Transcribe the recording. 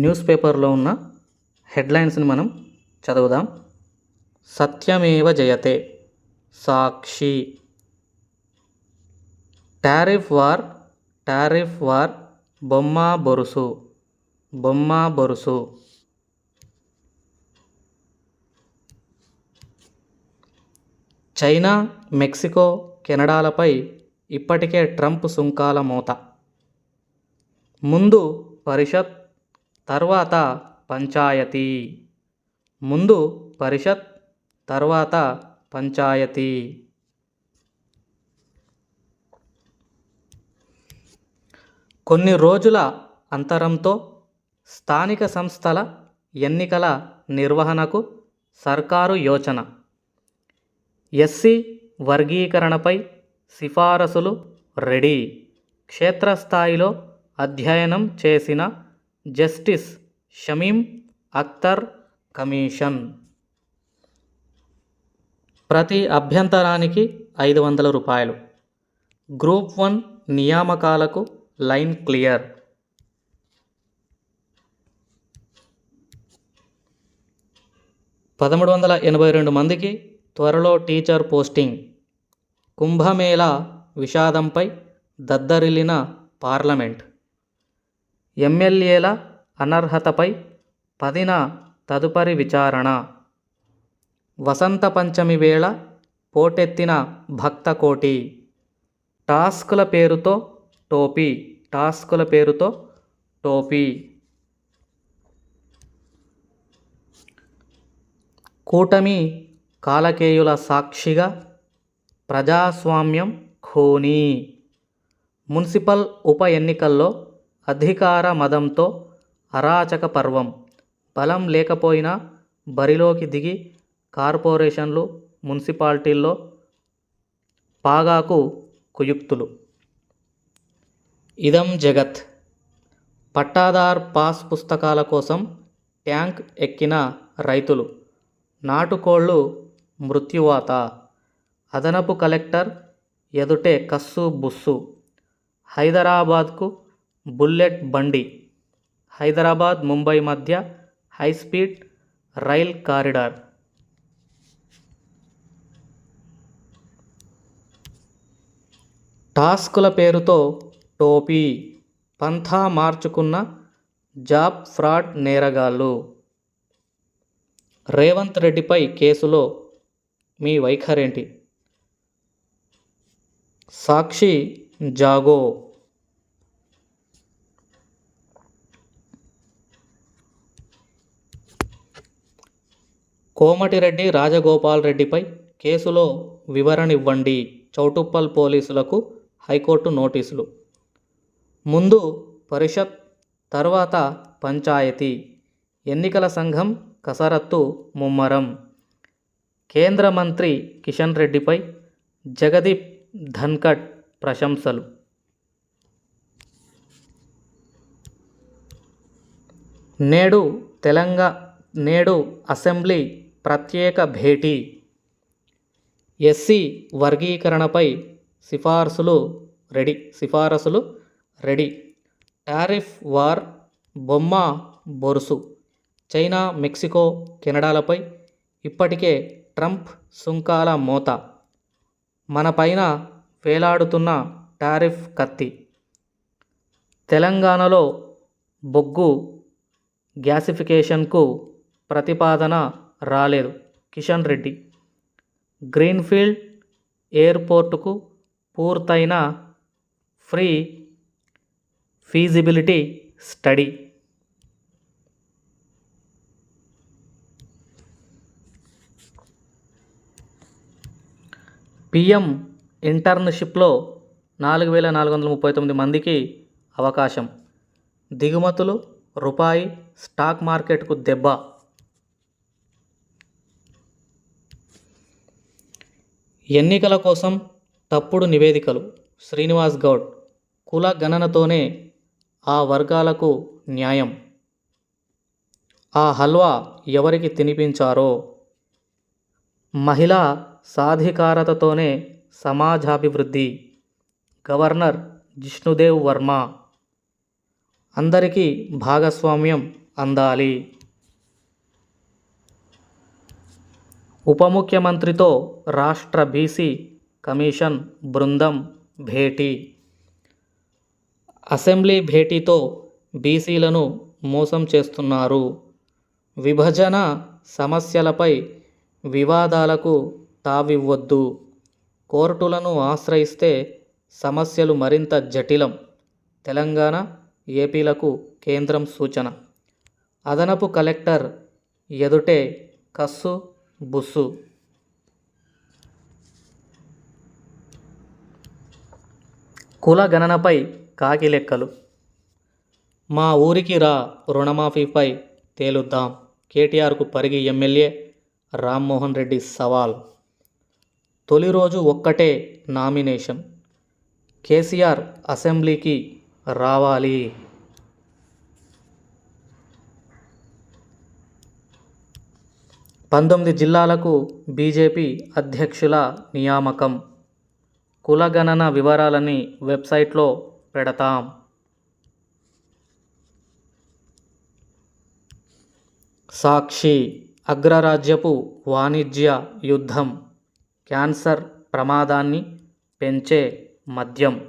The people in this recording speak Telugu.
న్యూస్ పేపర్లో ఉన్న హెడ్లైన్స్ని మనం చదువుదాం. సత్యమేవ జయతే. Sakshi. Tariff war tariff war బొమ్మ బొరుసు బొమ్మ బొరుసు. చైనా మెక్సికో కెనడాలపై ఇప్పటికే ట్రంప్ సుంకాల మోత. ముందు పరిషత్ తర్వాత పంచాయతీ. ముందు పరిషత్ తర్వాత పంచాయతీ. కొన్ని రోజుల అంతరంతో స్థానిక సంస్థల ఎన్నికల నిర్వహణకు సర్కారు యోచన. ఎస్సీ వర్గీకరణపై సిఫారసులు రెడీ. క్షేత్రస్థాయిలో అధ్యయనం చేసిన జస్టిస్ షమీం అఖ్తర్ కమిషన్. ప్రతి అభ్యంతరానికి ఐదు వందల రూపాయలు. గ్రూప్ వన్ నియామకాలకు లైన్ క్లియర్. పదమూడు వందల ఎనభై రెండు మందికి త్వరలో టీచర్ పోస్టింగ్. కుంభమేళా విషాదంపై దద్దరిల్లిన పార్లమెంట్. ఎమ్మెల్యేల అనర్హతపై పదిన తదుపరి విచారణ. వసంత పంచమి వేళ పోటెత్తిన భక్తకోటి. టాస్కుల పేరుతో టోపీ టాస్కుల పేరుతో టోపీ. కూటమి కాలకేయుల సాక్షిగా ప్రజాస్వామ్యం ఖోనీ. మున్సిపల్ ఉప ఎన్నికల్లో అధికార మదంతో అరాచక పర్వం బలం లేకపోయినా బరిలోకి దిగి కార్పొరేషన్లు మున్సిపాలిటీల్లో పాగాకు కుయుక్తులు. ఇదం జగత్. పట్టాదార్ పాస్ పుస్తకాల కోసం ట్యాంక్ ఎక్కిన రైతులు. నాటుకోళ్ళు మృత్యువాత. అదనపు కలెక్టర్ ఎదుటే కస్సు బుస్సు. హైదరాబాద్కు బుల్లెట్ బండి. హైదరాబాద్ ముంబై మధ్య హైస్పీడ్ రైల్ కారిడార్. టాస్కుల పేరుతో టోపీ. పంథా మార్చుకున్న జాబ్ ఫ్రాడ్ నేరగాళ్ళు. రేవంత్ రెడ్డిపై కేసులో మీ వైఖరేంటి? సాక్షి జాగో. కోమటిరెడ్డి రాజగోపాల్ రెడ్డిపై కేసులో వివరణ ఇవ్వండి చౌటుప్పల్ పోలీసులకు హైకోర్టు నోటీసులు. ముందు పరిషత్ తర్వాత పంచాయతీ. ఎన్నికల సంఘం కసరత్తు ముమ్మరం. కేంద్ర మంత్రి కిషన్ రెడ్డిపై జగదీప్ ధన్కట్ ప్రశంసలు. నేడు తెలంగాణ నేడు అసెంబ్లీ ప్రత్యేక భేటీ. ఎస్సీ వర్గీకరణపై సిఫార్సులు రెడీ. సిఫారసులు రెడీ. టారిఫ్ వార్ బొమ్మ బొరుసు. చైనా మెక్సికో కెనడాలపై ఇప్పటికే ట్రంప్ సుంకాల మోత. మనపైన వేలాడుతున్న టారిఫ్ కత్తి. తెలంగాణలో బొగ్గు గ్యాసిఫికేషన్కు ప్రతిపాదన రాలేదు. కిషన్ రెడ్డి గ్రీన్ఫీల్డ్ ఎయిర్పోర్టుకు పూర్తయిన ఫ్రీ ఫీజిబిలిటీ స్టడీ. పిఎం ఇంటర్న్షిప్లో నాలుగు వేల నాలుగు వందల ముప్పై తొమ్మిది మందికి అవకాశం. దిగుమతులు రూపాయి స్టాక్ మార్కెట్కు దెబ్బ. ఎన్నికల కోసం తప్పుడు నివేదికలు. శ్రీనివాస్ గౌడ్ కుల గణనతోనే ఆ వర్గాలకు న్యాయం. ఆ హల్వా ఎవరికి తినిపించారో? మహిళా సాధికారతతోనే సమాజాభివృద్ధి. గవర్నర్ జిష్ణుదేవ్ వర్మ. అందరికీ భాగస్వామ్యం అందాలి. ఉప ముఖ్యమంత్రితో రాష్ట్ర బీసీ కమిషన్ బృందం భేటీ. అసెంబ్లీ భేటీతో బీసీలను మోసం చేస్తున్నారు. విభజన సమస్యలపై వివాదాలకు తావివ్వొద్దు. కోర్టులను ఆశ్రయిస్తే సమస్యలు మరింత జటిలం. తెలంగాణ ఏపీలకు కేంద్రం సూచన. అదనపు కలెక్టర్ ఎదుటే కస్సు బుస్సు. కుల గణనపై కాకి లెక్కలు. మా ఊరికి రా రుణమాఫీపై తేలుద్దాం. కేటీఆర్కు పరిగి ఎమ్మెల్యే రామ్మోహన్ రెడ్డి సవాల్. తొలి రోజు ఒక్కటే నామినేషన్. కేసీఆర్ అసెంబ్లీకి రావాలి. పంతొమ్మిది జిల్లాలకు బీజేపీ అధ్యక్షుల నియామకం. కులగణన వివరాలని వెబ్సైట్లో పెడతాం. సాక్షి అగ్రరాజ్యపు వాణిజ్య యుద్ధం క్యాన్సర్ ప్రమాదాన్ని పెంచే మద్యం.